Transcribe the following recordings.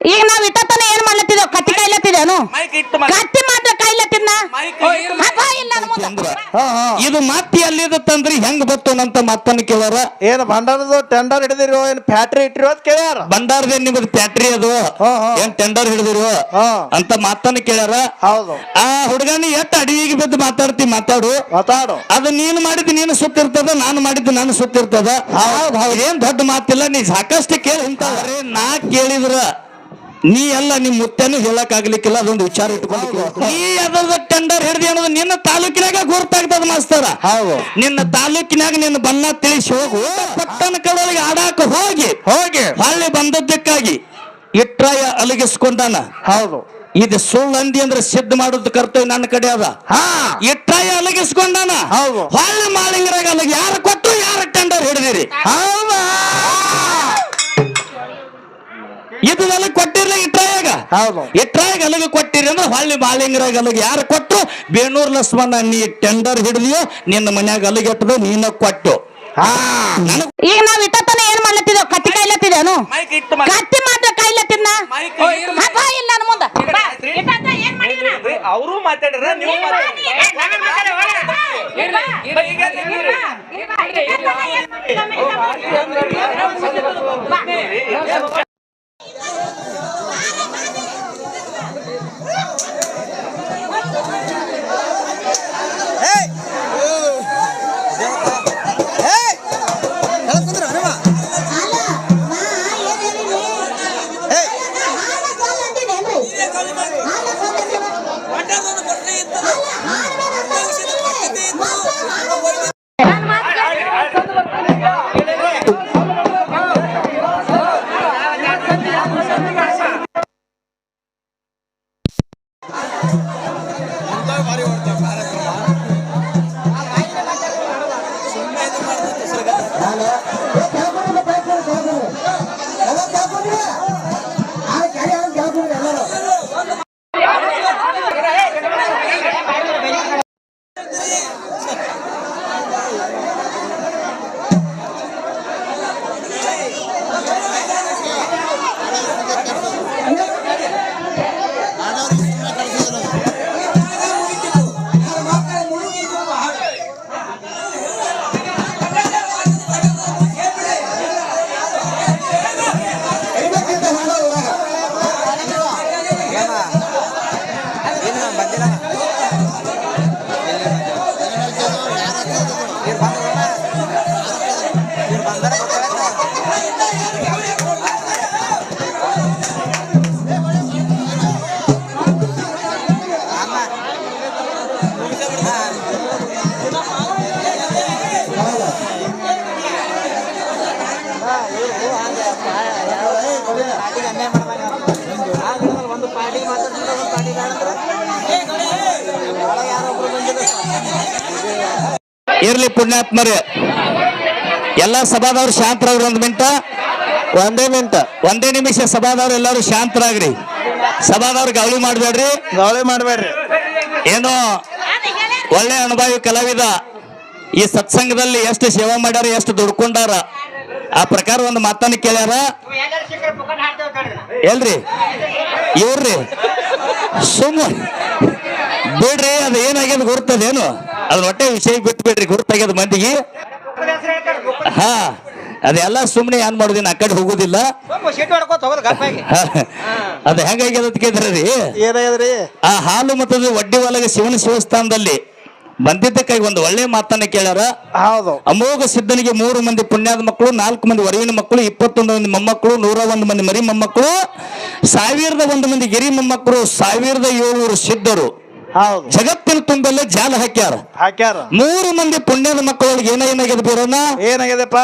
ಈಗ ನಾವ್ ಇಟ್ಟತನ ಏನ್ ಮಾಡ್ಲತ್ತಿದ್ದೇವ್ ಕತ್ತಿ ಕಾಯ್ಲತ್ತಿದೇನು ಮೈಕ್ ಇಟ್ಟು. ಕತ್ತಿ ಮಾತ್ರ ಕಾಯ್ಲತ್ತಿದ್ನ? ಮೈಕ್ ಓ, ಇಟ್ಟು ಇಲ್ಲ. ಅಪ್ಪ ಇಲ್ಲ ನನ್ ಮುಂದ. ಹಾ ಹಾ. ಇದು ಮತ್ತೆ ಎಲ್ಲಿದತ್ತಂದ್ರಿ ಹೆಂಗ್ ಬರ್ತವನಂತ ಮತ್ತನ್ನ ಕೇಳಾರ ಏನ್ ಭಂಡಾರದ ಟೆಂಡರ್ ಹಿಡಿದಿರೋ ಏನ್ ಫ್ಯಾಕ್ಟ್ರಿ ಇಟ್ಟಿರೋ ಅಂತ ಕೇಳ್ಯಾರ? ಬಂಡಾರದೇ ನಿಮ್ದು ಫ್ಯಾಕ್ಟ್ರಿ ಅದು? ಹಾ, ಹಾ. ಏನ್ ಟೆಂಡರ್ ಹಿಡಿದಿರು? ಹಾ. ಅಂತ ಮಾತನ್ನ ಕೇಳ್ಯಾರ. ಹೌದು. ಆ ಹುಡುಗನ ಎತ್ತ ಅಡಿಗೆ ಬಿದ್ದು ಮಾತಾಡ್ತಿ ಮಾತಾಡು. ಮಾತಾಡು. ಅದು ನೀನು ಮಾಡಿದ್ದು ನೀನು ಸುತ್ತಿರ್ತದ ನಾನು ಮಾಡಿದ್ದು ನಾನು ಸುತ್ತಿರ್ತದ ಹೌದ್ ಹೌದ್. ಏನ್ ದೊಡ್ಡ ಮಾತಿಲ್ಲ ನೀ ಸಾಕಷ್ಟು ಕೇಳಿ ಅಂತ ನಾ ಕೇಳಿದ್ರ. ನೀ ಎಲ್ಲ ನಿಮ್ ಮುತ್ತೇನು ಹೇಳಕ್ ಆಗ್ಲಿಕ್ಕಿಲ್ಲ ಅದೊಂದು ವಿಚಾರ ಇಟ್ಕೊಂಡು. ನೀ ಅದ್ರದ ಟೆಂಡರ್ ಹಿಡಿದಿ ಅನ್ನೋದು ನಿನ್ನ ತಾಲೂಕಿನಾಗ ಗುರ್ತಾಗ್ತದ ಮಾಸ್ತರ. ಹೌದು. ನಿನ್ನ ತಾಲೂಕಿನಾಗ ನಿನ್ನ ಬಣ್ಣ ತಿಳಿಸಿ ಹೋಗು. ಪಟ್ಟಣ ಕಡಲಿಗೆ ಆಡಾಕ ಹೋಗಿ. ಹೋಗಿ. ಹಳ್ಳಿ ಬಂದದ್ದಕ್ಕಾಗಿ ಇಟ್ರಾಯ ಅಲಗಿಸ್ಕೊಂಡಾನ. ಹೌದು. ಇದು ಸುಳ್ಳು ಅಂದಿ ಅಂದ್ರೆ ಸಿದ್ಧ ಮಾಡೋದು ಕರ್ತವ್ಯ ನನ್ನ ಕಡೆ ಅದ. ಹಾ. ಇಟ್ರಾಯ ಅಲಗಿಸ್ಕೊಂಡಾನ. ಹೌದು. ಹೊಳ್ಳಿ ಮಾಳಿಂಗರಾಗ ಅಲಗಿ ಯಾರು ಕೊಟ್ಟು ಯಾರ ಟೆಂಡರ್ ಹಿಡಿದಿರಿ? ಹೌದಾ. ಇದು ಇಟ್ರಾಯಾಗ ಹೌದು. ಅಲ್ಲಿಗೆ ಕೊಟ್ಟಿರಿ ಅಂದ್ರೆ ಹೊಳ್ಳಿ ಬಾಲಿಂಗರ ಗಲಗ ಯಾರು ಕೊಟ್ಟು ಬೇಣೂರ್ ಲಕ್ಷ್ಮಣ ನೀ ಟೆಂಡರ್ ಹಿಡಿದಿಯೋ ನಿನ್ನ ಮನ್ಯಾಗ ಅಲ್ಲಿಗೆ ಇಟ್ಟದ ನೀನ ಕೊಟ್ಟು. ಈಗ ನಾವ್ ಇಟ್ಟತನ ಏನ್ ಮಾಡ್ಲತ್ತಿದ್ದೇವ್ ಕತ್ತಿ ಮಾತಾಡು. ಕತ್ತಿ ಮಾತ್ರ ಕಾಯ್ಲತ್ತಿದ್ನ? ಇಲ್ಲ. ನನ್ ಮುಂದ? ಮಾತಾಡ್ರಿ. ಅವ್ರು ಮಾತಾಡ್ರ ನೀವು ನೀನ್ ಬಾ, ಮಾತಾಡ್ರಿ. ನೀನ್ ಏನ್ ಒಂದು ಕಾಣಿದ್ರೆ ಒಳಗೆ ಯಾರೊಬ್ರು. ಇರ್ಲಿ ಪುಣ್ಯಾತ್ಮರೇ. ಎಲ್ಲ ಸಭಾದವ್ರು ಶಾಂತರಾಗ್ರಿ ಒಂದ್ ಮಿಂಟ? ಒಂದೇ ಮಿಂಟ. ಒಂದೇ ನಿಮಿಷ ಸಭಾದವ್ರು ಎಲ್ಲರೂ ಶಾಂತರಾಗ್ರಿ. ಸಭಾದವ್ರು ಗೌಳಿ ಮಾಡ್ಬೇಡ್ರಿ. ಗೌಳಿ ಮಾಡ್ಬೇಡ್ರಿ. ಏನೋ? ಒಳ್ಳೆ ಅನುಭವಿ ಕಲಾವಿದ. ಈ ಸತ್ಸಂಗದಲ್ಲಿ ಎಷ್ಟು ಸೇವಾ ಮಾಡ್ಯಾರ ಎಷ್ಟು ದುಡ್ಕೊಂಡಾರ? ಆ ಪ್ರಕಾರ ಒಂದು ಮಾತನ್ನ ಕೇಳ್ಯಾರ. ಎಲ್ರಿ? ಇವ್ರಿ ಸುಮ್ಮ ಬಿಡ್ರಿ ಅದು ಏನಾಗ್ಯದ ಗುರ್ತದೇನು ಅದ್ರ ಹೊಟ್ಟೆ ವಿಷಯ ಬಿಟ್ಟು ಬಿಡ್ರಿ ಗುರ್ತಾಗ್ಯದ ಮಂದಿಗೆ. ಹಾ ಅದೆಲ್ಲ ಸುಮ್ಮನೆ ಏನ್ ಮಾಡುದಿನ ಆ ಕಡೆ ಹೋಗುದಿಲ್ಲ. ಅದ ಹೆಂಗಾಗ್ಯದ ಕೇಳಿದ್ರಿ ಆ ಹಾಲು ಮತ್ತದ ಒಡ್ಡಿ ಒಳಗೆ ಶಿವನ ಶಿವಸ್ಥಾನದಲ್ಲಿ ಬಂದಿದ್ದಕ್ಕಾಗಿ ಒಂದು ಒಳ್ಳೆ ಮಾತನ್ನ ಕೇಳ್ಯಾರ. ಹೌದು. ಅಮೋಘ ಸಿದ್ಧನಿಗೆ ಮೂರು ಮಂದಿ ಪುಣ್ಯದ ಮಕ್ಕಳು ನಾಲ್ಕು ಮಂದಿ ವರವಿನ ಮಕ್ಕಳು ಇಪ್ಪತ್ತೊಂದು ಮಂದಿ ಮೊಮ್ಮಕ್ಕಳು ನೂರ ಒಂದು ಮಂದಿ ಮರಿ ಮೊಮ್ಮಕ್ಕಳು ಸಾವಿರದ ಒಂದು ಮಂದಿ ಗಿರಿ ಮೊಮ್ಮಕ್ಕಳು ಸಾವಿರದ ಏಳ್ನೂರು ಸಿದ್ಧರು. ಹೌದು. ಜಗತ್ತಿನ ತುಂಬಲ್ಲೇ ಜಾಲ ಹಾಕ್ಯಾರ. ಹಾಕ್ಯಾರ. ಮೂರು ಮಂದಿ ಪುಣ್ಯದ ಮಕ್ಕಳೊಳಗೆ ಏನ ಏನಾಗಿದೆ ಬೀರಣ್ಣ? ಏನಾಗ್ಯದಪ್ಪ?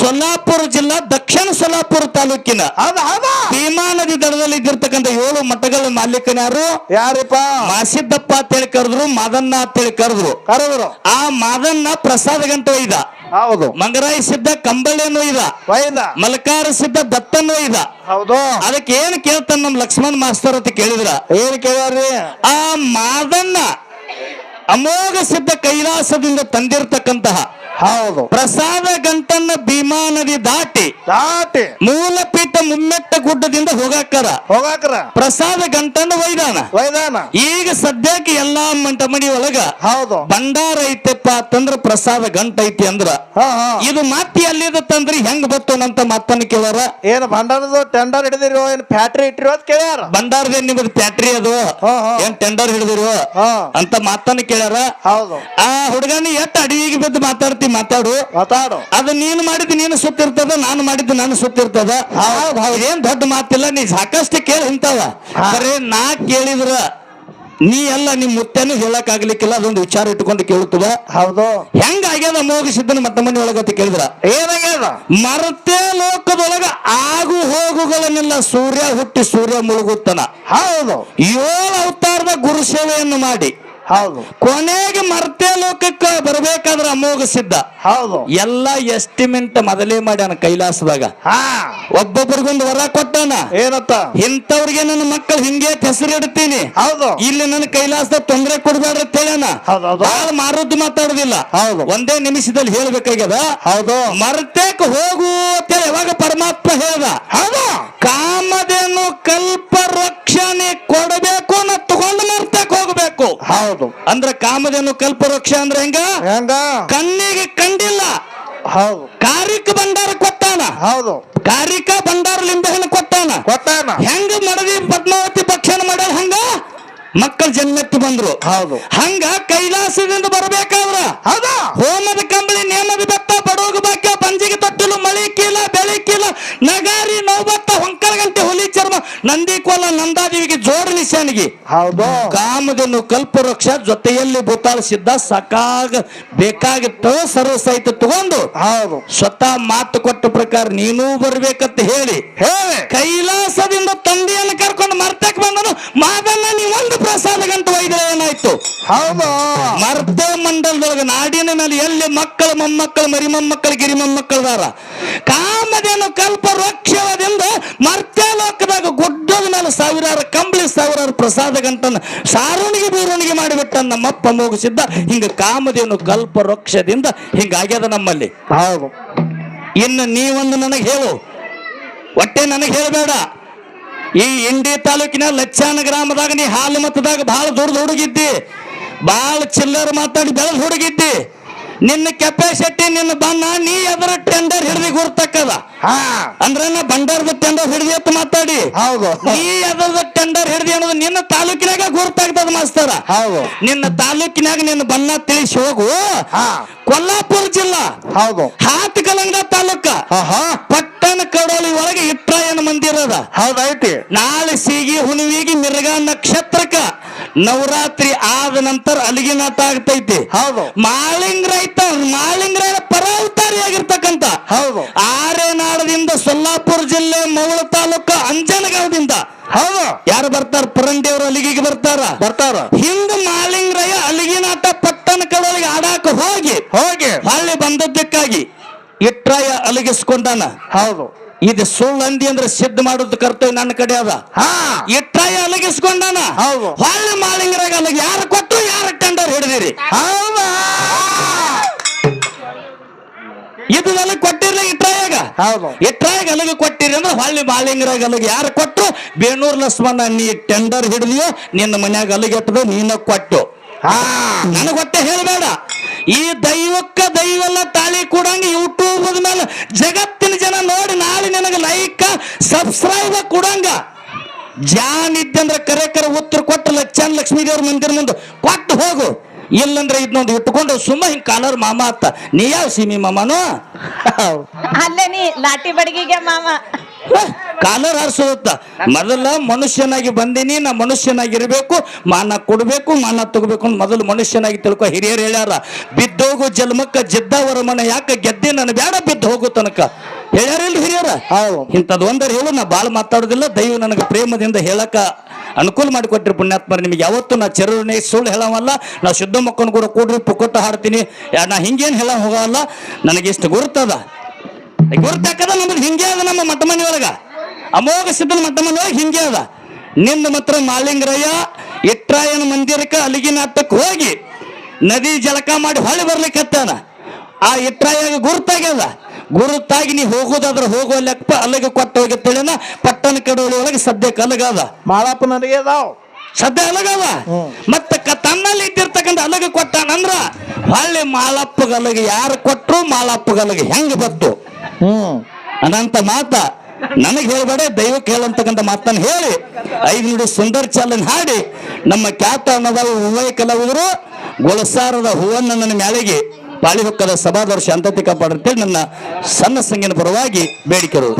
ಸೊಲ್ಲಾಪುರ ಜಿಲ್ಲಾ ದಕ್ಷಿಣ ಸೊಲ್ಲಾಪುರ ತಾಲೂಕಿನ ಅದ ಭೀಮಾ ನದಿ ದಡದಲ್ಲಿ ಇದ್ದಿರ್ತಕ್ಕಂಥ ಏಳು ಮಠಗಳ ಮಾಲೀಕನ್ಯಾರು ಯಾರಪ್ಪ? ಮಾಸಿದ್ದಪ್ಪ ಅಂತೇಳಿ ಕರೆದ್ರು ಮಾದನ್ನ ಅಂತೇಳಿ ಕರೆದ್ರು. ಕರೆದ್ರು. ಆ ಮಾದನ್ನ ಪ್ರಸಾದ ಗಂಟ ಒಯ್ದ. ಹೌದು. ಮಂಗರಾಯ ಸಿದ್ಧ ಕಂಬಳಿಯನ್ನು ಒಯ್ದ ವೈದ ಮಲಕಾರ ಸಿದ್ಧ ದತ್ತನ್ನು ಇದ. ಹೌದು. ಅದಕ್ಕೆ ಏನ್ ಕೇಳ್ತಾನ ನಮ್ ಲಕ್ಷ್ಮಣ್ ಮಾಸ್ತರ್ ಅಂತ ಕೇಳಿದ್ರ? ಏನ್ ಕೇಳಿ ಆ ಮಾದನ್ನ ಅಮೋಘ ಸಿದ್ಧ ಕೈಲಾಸದಿಂದ ತಂದಿರ್ತಕ್ಕಂತಹ ಹೌದು. ಪ್ರಸಾದ ಗಂಟನ್ನ ಭೀಮಾ ನದಿ ದಾಟಿ ದಾಟಿ ಮೂಲಪೀಠ ಮುಮ್ಮೆಟ್ಟ ಗುಡ್ಡದಿಂದ ಹೋಗಾಕರ. ಹೋಗಾಕರ. ಪ್ರಸಾದ ಗಂಟನ್ನು ವೈದಾನ ವೈದಾನ ಈಗ ಸದ್ಯಕ್ಕೆ ಎಲ್ಲಾ ಮಂಟ ಮನಿ ಒಳಗ ಹೌದು. ಭಂಡಾರ ಐತೆಪ್ಪ ಅಂತಂದ್ರ ಪ್ರಸಾದ ಗಂಟ ಐತಿ ಅಂದ್ರ. ಇದು ಮಾತಿ ಇದು ಮತ್ತೆ ಎಲ್ಲಿದತ್ತಂದ್ರಿ ಹೆಂಗ್ ಬರ್ತವನಂತ ಮತ್ತನ್ನ ಕೇಳಾರ ಏನ್ ಭಂಡಾರದ ಟೆಂಡರ್ ಹಿಡಿದಿರೋ ಏನ್ ಫ್ಯಾಕ್ಟ್ರಿ ಇಟ್ಟಿರೋ ಅಂತ ಕೇಳ್ಯಾರ? ಏನ್ ನಿಮ್ದು ಫ್ಯಾಕ್ಟ್ರಿ ಅದು. ಏನ್ ಟೆಂಡರ್ ಹಿಡಿದಿರೋ? ಅಂತ ಮಾತನ್ನ ಕೇಳ್ಯಾರ. ಹೌದು. ಆ ಹುಡುಗನ ಎತ್ತ ಅಡವಿಗೆ ಬಿದ್ದು ಮಾತಾಡ್ತಿ ಮಾತಾಡು. ಮಾತಾಡು. ಅದು ನೀನು ಮಾಡಿದ್ದು ನೀನು ಸುತ್ತಿರ್ತದ ನಾನು ಮಾಡಿದ್ದು ನಾನು ಸುತ್ತಿರ್ತದ. ಏನ್ ದೊಡ್ಡ ಮಾತಿಲ್ಲ ನೀ ಸಾಕಷ್ಟು ಕೇಳಿ ಹಿಂತಾವ ಬರೇ ನಾ ಕೇಳಿದ್ರ ನೀ ಎಲ್ಲ ನಿಮ್ ಮುತ್ತೆನೂ ಹೇಳಕ್ ಆಗ್ಲಿಕ್ಕಿಲ್ಲ ಅದೊಂದು ವಿಚಾರ ಇಟ್ಕೊಂಡು ಕೇಳುತ್ತದ. ಹೌದು. ಹೆಂಗ ಆಗ್ಯದ ಮೋಗಿಸಿದ್ದನ್ನ ಸಿದ್ದನ ಮತ್ತ ಮನೆ ಒಳಗತ್ತೆ ಕೇಳಿದ್ರ? ಏನಾಗ್ಯದ? ಮರತೆ ಲೋಕದೊಳಗ ಆಗು ಹೋಗುಗಳನ್ನೆಲ್ಲ ಸೂರ್ಯ ಹುಟ್ಟಿ ಸೂರ್ಯ ಮುಳುಗುತ್ತನ. ಹೌದು. ಏಳು ಅವತಾರದ ಗುರು ಸೇವೆಯನ್ನು ಮಾಡಿ. ಹೌದು. ಕೊನೆಗೆ ಮರ್ತೆ ಲೋಕಕ್ಕೆ ಬರ್ಬೇಕಾದ್ರ ಅಮೋಘ ಸಿದ್ಧ. ಹೌದು. ಎಲ್ಲ ಎಸ್ಟಿಮೆಂಟ್ ಮೊದಲೇ ಮಾಡ್ಯಾನ ಕೈಲಾಸದಾಗ. ಹಾ. ಒಬ್ಬೊಬ್ಬರಿಗೊಂದು ವರ ಕೊಟ್ಟಾನ. ಏನತ್ತ ಇಂಥವ್ರಿಗೆ ನನ್ನ ಮಕ್ಕಳು ಹಿಂಗೆ ಹೆಸರು ಇಡ್ತೀನಿ. ಹೌದು. ಇಲ್ಲಿ ನನ್ನ ಕೈಲಾಸದ ತೊಂದರೆ ಕೊಡ್ಬೇಡ್ರಿ ಹೇಳ್ಯಾನ. ಹೌದು. ಬಾಳ ಮಾರುದ್ದು ಮಾತಾಡುದಿಲ್ಲ. ಹೌದು. ಒಂದೇ ನಿಮಿಷದಲ್ಲಿ ಹೇಳ್ಬೇಕಾಗ್ಯದ? ಹೌದು. ಮರ್ತೇಕ್ ಹೋಗು ಅಂತ ಯಾವಾಗ ಪರಮಾತ್ಮ ಹೇಳ್ದ? ಹೌದು. ಕಾಮಧೇನು ಕಲ್ಪ ರಕ್ಷಣೆ ತಗೊಂಡು ಹೋಗ್ಬೇಕು ಹೌದು. ಅಂದ್ರ ಕಾಮಧೇನು ಕಲ್ಪ ವೃಕ್ಷ ಅಂದ್ರೆ ಹೆಂಗ? ಹೆಂಗ? ಕಣ್ಣಿಗೆ ಕಂಡಿಲ್ಲ. ಹೌದು. ಕಾರಿಕ ಭಂಡಾರ ಕೊಟ್ಟಾನ. ಹೌದು. ಕಾರಿಕ ಭಂಡಾರ ಲಿಂಬೆಹಣ್ಣು ಕೊಟ್ಟಾನ. ಕೊಟ್ಟಾನ. ಹೆಂಗ ಮಡದಿ ಪದ್ಮಾವತಿ ಭಕ್ಷಣ ಮಾಡ್ಯಾರ ಹಂಗ? ಮಕ್ಕಳ ಜನ್ಮಕ್ಕೆ ಬಂದ್ರು. ಹೌದು. ಹಂಗ ಕೈಲಾಸದಿಂದ ಬರಬೇಕಾದ್ರ? ಹೌದಾ. ಹೋಮದ ಕಂಬಳಿ ನೇಮದ ಬೆತ್ತ ಬಡೋಗ ಬಾಕ್ಯ ಪಂಜಿಗೆ ತಟ್ಟಲು ಮಳಿ ಕೀಲ ಬೆಳೆ ಕೀಲ ನಗಾರಿ ನೋವತ್ತ ಹೊಂಕರ ಗಂಟೆ ಹುಲಿ ನಂದಿ ಕೋಲ ನಂದಾದೇವಿಗೆ ಜೋಡ ನಿಶಾನಿಗೆ ಹೌದು. ಕಾಮಧೇನು ಕಲ್ಪವೃಕ್ಷ ಜೊತೆಯಲ್ಲಿ ಭೂತಾಳಿಸಿದ್ದ ಸಕಾಗ ಬೇಕಾಗಿತ್ತು ಸರ್ವ ಸಹಿತ ತಗೊಂಡು. ಹೌದು. ಸ್ವತಃ ಮಾತು ಕೊಟ್ಟ ಪ್ರಕಾರ ನೀನೂ ಬರ್ಬೇಕಂತ ಹೇಳಿ. ಹೇಳಿ. ಕೈಲಾಸದಿಂದ ತಂದೆಯನ್ನು ಕರ್ಕೊಂಡು ಮರ್ತಕ್ ಬಂದನು. ಮಾದನ್ನ ನೀವೊಂದು ಪ್ರಸಾದ ಪ್ರಸಾದಗಂತ ಒಯ್ದರೆ ಏನಾಯ್ತು? ಹೌದು. ಮರ್ದ ಮಂಡಲದೊಳಗೆ ನಾಡಿನ ಮೇಲೆ ಎಲ್ಲಿ ಮಕ್ಕಳು ಮೊಮ್ಮಕ್ಕಳು ಮರಿ ಮೊಮ್ಮಕ್ಕಳು ಗಿರಿ ಮೊಮ್ಮಕ್ಕಳದಾರ ಕಾಮಧೇನು ಕಲ್ಪ ವೃಕ್ಷದಿಂದ ಮರ್ತ್ಯ ಲೋಕದಾಗ ಗುಡ್ಡದ ಮೇಲೆ ಸಾವಿರಾರು ಕಂಬಳಿ ಸಾವಿರಾರು ಪ್ರಸಾದ ಗಂಟನ್ನು ಸಾರುಣಿಗೆ ಬೀರುಣಿಗೆ ಮಾಡಿಬಿಟ್ಟ ನಮ್ಮಪ್ಪ ಮುಗಿಸಿದ್ದ ಹಿಂಗ ಕಾಮದೇನು ಕಲ್ಪ ವೃಕ್ಷದಿಂದ ಹಿಂಗಾಗ್ಯದ ನಮ್ಮಲ್ಲಿ. ಹೌದು. ಇನ್ನು ನೀವೊಂದು ನನಗೆ ಹೇಳು. ಒಟ್ಟೆ ನನಗೆ ಹೇಳಬೇಡ. ಈ ಇಂಡಿ ತಾಲೂಕಿನ ಲಚ್ಚಾನ ಗ್ರಾಮದಾಗ ನೀ ಹಾಲು ಮತದಾಗ ಬಹಳ ದೊಡ್ಡ ಹುಡುಗಿದ್ದಿ. ಬಹಳ ಚಿಲ್ಲರ್ ಮಾತಾಡಿ ಬೆಳೆದ ಹುಡುಗಿದ್ದಿ. ನಿನ್ನ ಕೆಪಾಸಿಟಿ ನಿನ್ನ ಬಣ್ಣ ನೀ ಎದ್ರ ಟೆಂಡರ್ ಹಿಡಿದು ಗುರ್ತಕ್ಕದ. ಹಾ. ಅಂದ್ರೆ ನಾ ಬಂಡಾರದ ಟೆಂಡರ್ ಹಿಡಿದಿ ಅಂತ ಮಾತಾಡಿ. ಹೌದು. ನೀ ಎದ್ರದ ಟೆಂಡರ್ ಹಿಡಿದಿ ಅನ್ನೋದು ನಿನ್ನ ತಾಲೂಕಿನಾಗ ಗುರ್ತಾಗ್ತದ ಮಾಸ್ತರ. ಹೌದು. ನಿನ್ನ ತಾಲೂಕಿನಾಗ ನಿನ್ನ ಬಣ್ಣ ತಿಳಿಸಿ ಹೋಗು. ಹಾ. ಕೊಲ್ಲಾಪುರ ಜಿಲ್ಲಾ. ಹೌದು. ಹಾತಕಲಂಗ ತಾಲೂಕ. ಆಹಾ. ಪಟ್ಟಣ ಕಡಲಿ ಒಳಗೆ ಇಟ್ರಾಯನ ಮಂದಿರದ ಹೌದೈತಿ. ನಾಳೆ ಸೀಗಿ ಹುಣಿವಿಗೆ ಮಿರ್ಗ ನಕ್ಷತ್ರಕ್ಕ ನವರಾತ್ರಿ ಆದ ನಂತರ ಅಲ್ಲಿಗೆ ನಾಟ ಆಗ್ತೈತಿ. ಹೌದು. ಮಾಳಿಂಗ್ ರೈತ ಮಾಳಿಂಗ್ರ ಪರಾವತಾರಿಯಾಗಿರ್ತಕ್ಕಂತ ಹೌದು. ಆರೇನಾಡದಿಂದ ಸೊಲ್ಲಾಪುರ ಜಿಲ್ಲೆ ಮೌಳ ತಾಲೂಕು ಅಂಜನಗಾಂವದಿಂದ ಹೌದು. ಯಾರು ಬರ್ತಾರ? ಪುರಂಡಿಯವರು ಅಲಿಗಿಗೆ ಬರ್ತಾರ? ಬರ್ತಾರ. ಹಿಂದ ಮಾಲಿಂಗ್ ರಯ ಅಲಿಗಿನಾಟ ಪಟ್ಟಣ ಕಡೋಳಿಗೆ ಆಡಾಕ ಹೋಗಿ. ಹೋಗಿ. ಹಳ್ಳಿ ಬಂದದ್ದಕ್ಕಾಗಿ. ಇಟ್ರಾಯ ಅಲಗಿಸ್ಕೊಂಡಾನ. ಹೌದು. ಇದು ಸುಳ್ಳು ಅಂದಿ ಅಂದ್ರೆ ಸಿದ್ಧ ಮಾಡೋದು ಕರ್ತವ್ಯ ನನ್ನ ಕಡೆ ಅದ. ಹಾ. ಇಟ್ರಾಯ ಅಲಗಿಸ್ಕೊಂಡಾನ. ಹೌದು. ಹೊಳ್ಳೆ ಮಾಳಿಂಗರಾಗ ಅಲಗಿ ಯಾರು ಕೊಟ್ಟು ಯಾರ ಟೆಂಡರ್ ಹಿಡಿದಿರಿ? ಹೌದಾ? ಇದು ನನಗೆ ಕೊಟ್ಟಿರ್ಲಿ ಇಟ್ರಾಯಾಗ. ಹೌದು. ಇಟ್ರಾಯಾಗ ಅಲಗಿ ಕೊಟ್ಟಿರಿ ಅಂದ್ರೆ ಹೊಳ್ಳಿ ಮಾಳಿಂಗರಾಗ ಅಲಗ ಯಾರು ಕೊಟ್ಟು ಬೇಣೂರ್ ಲಕ್ಷ್ಮಣ ನೀ ಟೆಂಡರ್ ಹಿಡಿದಿಯೋ ನಿನ್ನ ಮನ್ಯಾಗ ಅಲಗೆಟ್ಟದ ಎಟ್ಟದು ನೀನ ಕೊಟ್ಟು. ಹಾ. ನನಗೆ ಗೊತ್ತೇ ಹೇಳಬೇಡ. ಈ ದೈವಕ್ಕ ದೈವಲ್ಲ ತಾಳಿ ಕೊಡಂಗ ಯೂಟ್ಯೂಬ್ ಮೇಲೆ ಜಗತ್ತಿನ ಜನ ನೋಡಿ ನಾಳೆ ನಿನಗೆ ಲೈಕ್ ಸಬ್ಸ್ಕ್ರೈಬ್ ಕೊಡಂಗ. ಜಾನ್ ಇದ್ದಂದ್ರೆ ಕರೆ ಕರೆ ಉತ್ತರ ಕೊಟ್ಟು ಲಕ್ಷಾನ್ ಲಕ್ಷ್ಮೀ ದೇವ್ರ ಮಂದಿರ ಮುಂದೆ ಕೊಟ್ಟು ಹೋಗು. ಇಲ್ಲಂದ್ರೆ ಇದನ್ನೊಂದು ಇಟ್ಕೊಂಡು ಸುಮ್ಮ ಹಿಂಗ್ ಕಾಲರ್ ಮಾಮ ಅತ್ತ ನೀ ಯಾವ ಸೀಮಿ ಮಾಮನು? ಅಲ್ಲೇ ನೀ ಲಾಟಿ ಬಡಗಿಗೆ ಮಾಮ. ಕಾಲರ್ ಹಾರಿಸೋದತ್ತ ಮೊದಲ ಮನುಷ್ಯನಾಗಿ ಬಂದೀನಿ ನಾ ಮನುಷ್ಯನಾಗಿರ್ಬೇಕು ಮಾನ ಕೊಡ್ಬೇಕು ಮಾನ ತಗೋಬೇಕು ಅಂತ ಮೊದಲು ಮನುಷ್ಯನಾಗಿ ತಿಳ್ಕೊ. ಹಿರಿಯರು ಹೇಳ್ಯಾರ ಬಿದ್ದೋಗು ಜನ್ಮಕ್ಕ ಜಿದ್ದವರ ಮನೆ ಯಾಕೆ ಗೆದ್ದೆ ನನ್ನ ಬೇಡ ಬಿದ್ದು ಹೋಗು ತನಕ. ಹೇಳ್ಯಾರಿಲ್ಲ ಹಿರಿಯರ? ಇಂಥದ್ದು ಒಂದರ ಹೇಳು ನಾ ಭಾಳ ಮಾತಾಡೋದಿಲ್ಲ ದೈವ ನನಗೆ ಪ್ರೇಮದಿಂದ ಹೇಳಕ ಅನುಕೂಲ ಮಾಡಿಕೊಟ್ರಿ ಪುಣ್ಯಾತ್ಮರ ನಿಮಗೆ ಯಾವತ್ತು ನಾ ಚರವಣೆ ಸುಳ್ಳು ಹೇಳವಲ್ಲ ನಾ ಶುದ್ಧ ಮಕ್ಕಳು ಕೂಡ ಕೂಡ್ರಿ ಪುಕ್ಕಟ್ಟು ಹಾಡ್ತೀನಿ. ನಾ ಹಿಂಗೇನು ಹೇಳ ಹೋಗಲ್ಲ ನನಗೆ ಇಷ್ಟು ಗುರುತದ ಗುರುತಾಕದ ನಮ್ದು ಹಿಂಗೆ ಅದ ನಮ್ಮ ಮಠ ಮನೆ ಒಳಗ. ಅಮೋಘ ಸಿದ್ಧನ ಮಠ ಒಳಗೆ ಹಿಂಗೆ ಅದ. ನಿಂದ ಮಾತ್ರ ಮಾಲಿಂಗರಯ್ಯ ಇಟ್ರಾಯನ ಮಂದಿರಕ್ಕೆ ಅಲಿಗಿನಾಟಕ್ಕೆ ಹೋಗಿ ನದಿ ಜಲಕ ಮಾಡಿ ಹೊಳ್ಳಿ ಬರ್ಲಿಕ್ಕೆ ಆ ಇಟ್ರಾಯಾಗ ಗುರುತಾಗ್ಯದ. ಗುರುತಾಗಿ ನೀ ಹೋಗೋದಾದ್ರೆ ಹೋಗೋ ಲೆಕ್ಕ ಅಲ್ಲಿಗೆ ಕೊಟ್ಟು ಹೋಗಿತ್ತೇಳಿನ ಪಟ್ಟಣ ಕಡೋಳಿ ಒಳಗೆ ಸದ್ಯಕ್ಕೆ ಅಲಗದ. ಮಾಳಪ್ಪ ನನಗೆ ಅದಾವ್. ಸದ್ಯ ಅಲಗದ. ಮತ್ತೆ ತನ್ನಲ್ಲಿ ಇದ್ದಿರ್ತಕ್ಕಂಥ ಅಲಗ ಕೊಟ್ಟಾನಂದ್ರ ಹೊಳ್ಳಿ ಮಾಲಪ್ಪ ಗಲಗೆ ಯಾರು ಕೊಟ್ಟರು ಮಾಳಪ್ಪಗಲಗ ಹೆಂಗ ಬಂತು ಬತ್ತು? ಹ್ಮ್. ಅನಂತ ಮಾತ. ನನಗೆ ಹೇಳಬೇಡ, ದೈವಕ್ಕೆ ಹೇಳಂತಕ್ಕಂಥ ಮಾತನ್ನು ಹೇಳಿ. ಐದು ನುಡಿ ಸುಂದರ ಚಾಲನ್ ಹಾಡಿ. ನಮ್ಮ ಖ್ಯಾತ ಅನ್ನದ ಉಭಯ ಕಲಾವಿದರು, ಗೊಳಸಾರದ ಹೂವನ್ನ ನನ್ನ ಮ್ಯಾಲೆಗೆ ಪಾಳಿ ಹೊಕ್ಕದ ಸಭಾದವರು ಶಾಂತತೆ ಕಾಪಾಡುತ್ತೇಳಿ ನನ್ನ ಸಣ್ಣ ಸಂಗಿನ ಪರವಾಗಿ ಬೇಡಿಕೆರು